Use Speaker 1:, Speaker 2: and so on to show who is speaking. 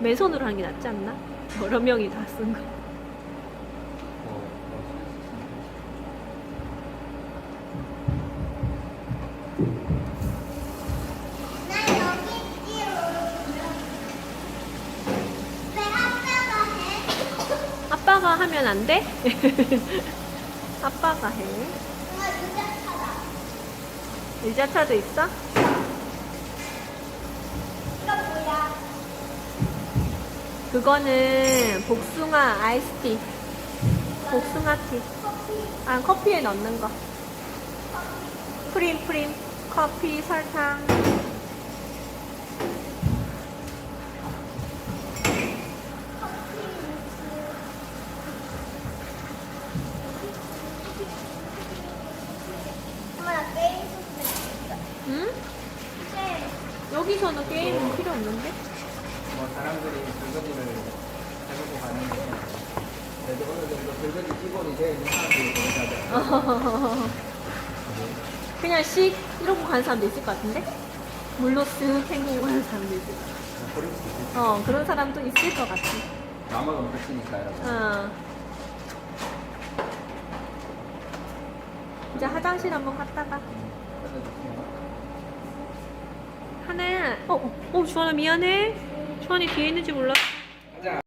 Speaker 1: 맨손으로 하는 게 낫지 않나? 여러 명이 다 쓴 거.
Speaker 2: 아빠가 해?
Speaker 1: 아빠가 하면 안 돼? 아빠가 해. 의자차도 있어?
Speaker 2: 이거 뭐야?
Speaker 1: 그거는 복숭아 아이스티. 복숭아 티.
Speaker 2: 커피.
Speaker 1: 아, 커피에 넣는 거. 프림, 프림. 커피, 설탕. 여기서는 게임은 필요 없는데?
Speaker 3: 뭐 사람들이 설거지를 해보고 가는데 그래도 어느 정도 설거지 기본이 되어 있는 사람들이 보내자죠.
Speaker 1: 그냥 씩 이러고 가는 사람도 있을 것 같은데? 물로 쓱 헹구고 가는 사람도 있을 것 같아.
Speaker 3: 있어.
Speaker 1: 어, 그런 사람도 있을 것 같아.
Speaker 3: 마음은 없으니까 여러분.
Speaker 1: 어. 이제 화장실 한번 갔다가. 하나야. 어, 어, 어, 주환아 미안해. 주환이 뒤에 있는지 몰라.